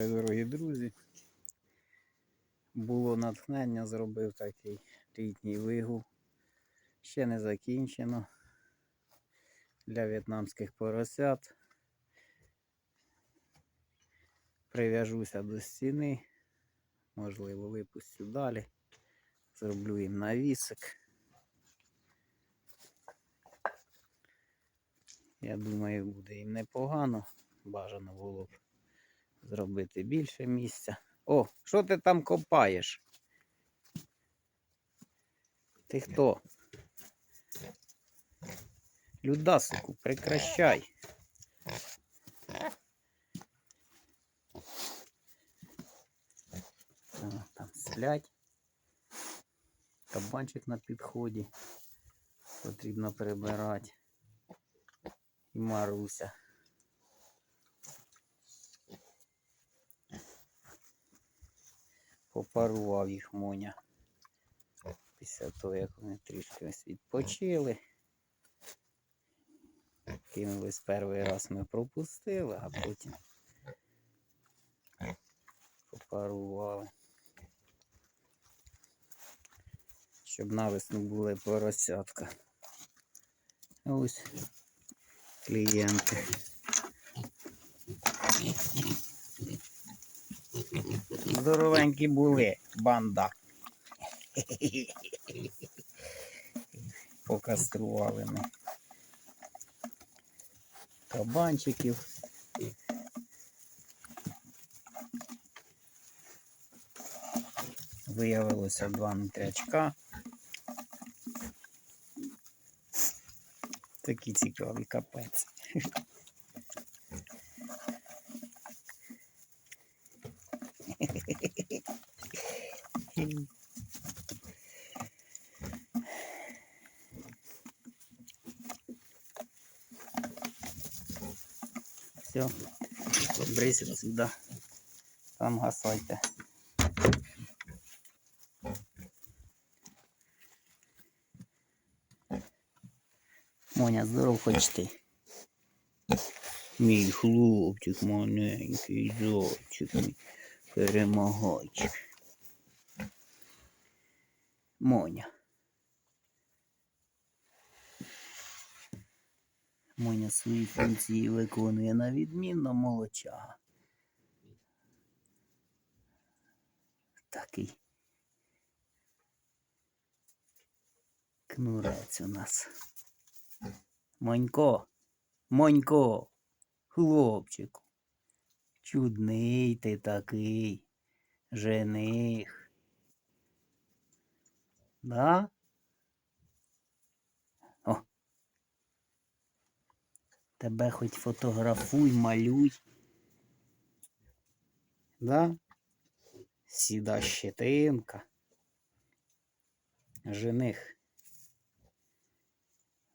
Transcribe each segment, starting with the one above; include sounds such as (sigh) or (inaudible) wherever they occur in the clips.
Дорогі друзі, було натхнення, зробив такий літній вигул. Ще не закінчено для в'єтнамських поросят. Прив'яжуся до стіни, можливо, випустю далі. Зроблю їм навісик. Я думаю, буде їм непогано. Бажано було б зробити більше місця. О, що ти там копаєш? Ти хто? Людасику, прекращай. Там сплять. Кабанчик на підході. Потрібно прибирати. І Маруся. Попарував їх Моня. Після того, як вони трішки ось відпочили. Кинулись перший раз ми пропустили, а потім попарували. Щоб навесну були поросятка. Ось клієнти. Здоровенькі були, банда. Покастрували ми кабанчиків. Виявилося два нутрячка. Такі цікаві капець. Все, брись отсюда. Там гасайте. Моня, здоров хоч ти. Мій хлопчик маленький, зайчик мій перемагайчик. Моня. Моня свої функції виконує на відмінно молочага. Такий кнурець у нас. Монько, Монько, хлопчику. Чудний ти такий, жених. Да? О. Тебе хоч фотографуй, малюй. Да? Сіда щетинка. Жених.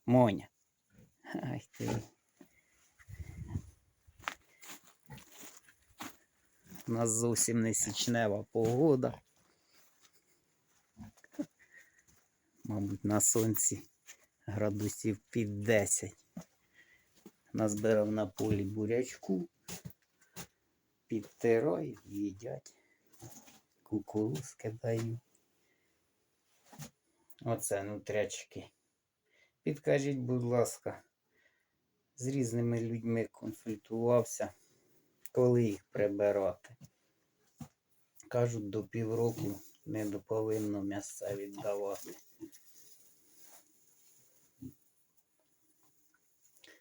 Моня. Ай ти. Нас зовсім не січнева погода. Мабуть, на сонці градусів під 10. Назбирав на полі бурячку, підтираю, їдять. Кукурузки даю. Оце нутрячки. Підкажіть, будь ласка, з різними людьми консультувався, коли їх прибирати. Кажуть, до півроку не повинно м'яса віддавати.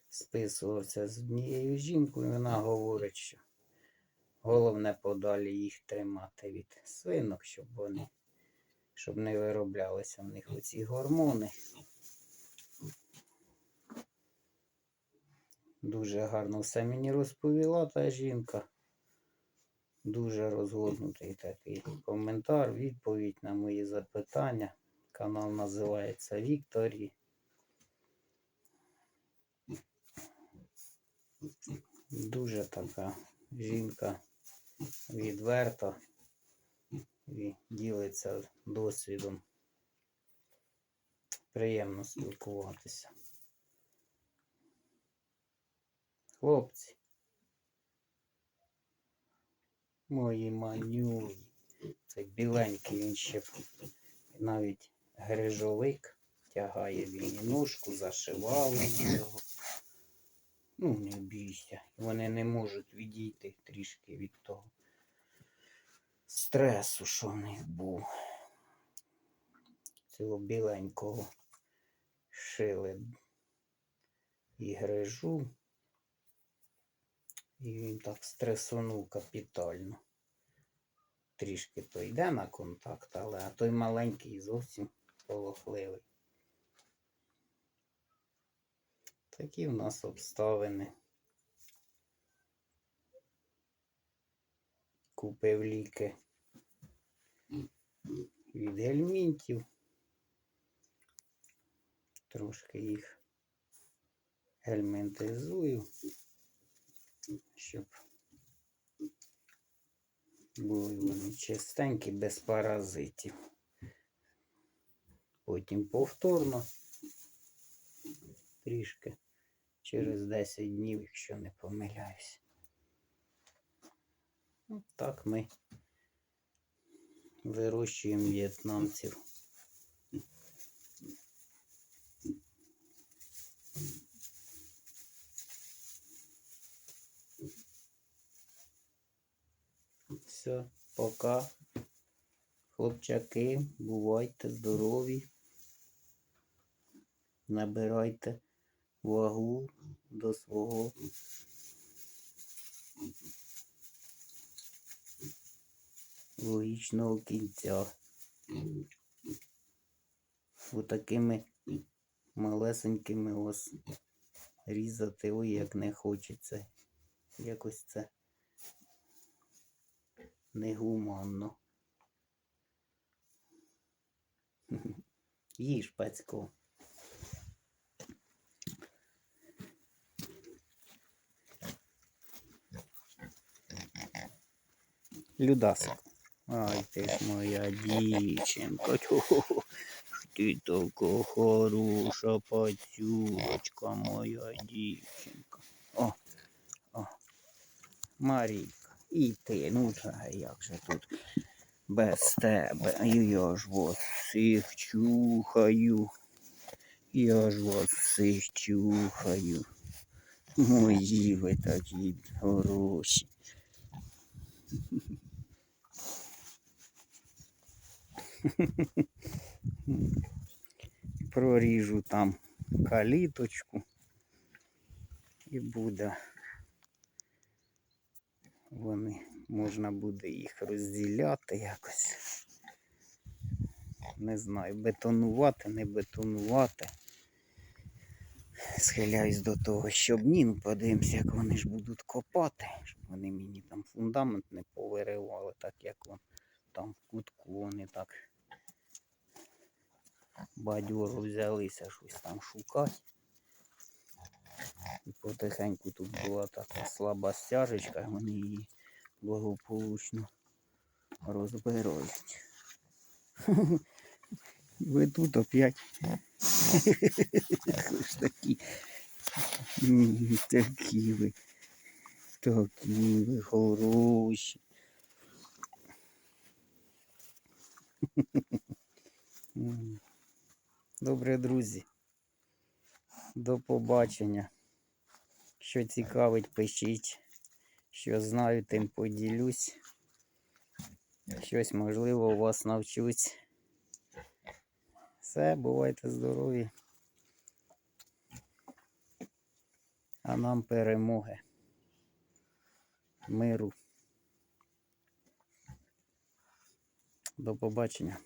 Списувався з однією жінкою, вона говорить, що головне подалі їх тримати від свинок, щоб вони щоб не вироблялися в них оці гормони. Дуже гарно все мені розповіла та жінка. Дуже розгорнутий такий коментар, відповідь на мої запитання. Канал називається Вікторі. Дуже така жінка відверта і ділиться досвідом. Приємно спілкуватися. Хлопці. Мої манюні. Цей біленький він ще навіть грижовик тягає він і ножку, зашивали його. Ну, не бійся. Вони не можуть відійти трішки від того стресу, що в них був. Цього біленького шили і грижу. І він так стресонув капітально. Трішки то йде на контакт, але а той маленький зовсім полохливий. Такі в нас обставини. Купив ліки від гельмінтів. Трошки їх гельмінтизую, щоб були вони чистенькі, без паразитів. Потім повторно трішки через 10 днів, якщо не помиляюсь. Ну, так ми вирощуємо в'єтнамців. Все, пока. Хлопчаки, бувайте здорові. Набирайте вагу до свого логічного кінця. Отакими малесенькими ось різати, ой, як не хочеться. Якось це негуманно. (laughs) Їж, пацько. Людасик. Ай, ти ж моя дівчинка. Ти така хороша пацюрочка, моя дівчинка. О, о. Марійка. І ти, ну та як же тут без тебе. Я ж вас всіх чухаю. Я ж вас всіх чухаю. Мої ви такі хороші. Проріжу там каліточку і буде. Вони можна буде їх розділяти якось. Не знаю, бетонувати, не бетонувати. Схиляюсь до того, щоб ні, ну подивимося, як вони ж будуть копати, щоб вони мені там фундамент не повиривали, так як он там в кутку вони так бадьоро взялися щось там шукати. І потихеньку тут була така слаба стяжечка, вони її благополучно розбирають. (laughs) Ви тут опять. (laughs) Такі. Такі ви. Такі ви хороші. (laughs) Добре, друзі. До побачення. Що цікавить, пишіть. Що знаю, тим поділюсь. Щось можливо у вас навчусь. Все, бувайте здорові. А нам перемоги. Миру. До побачення.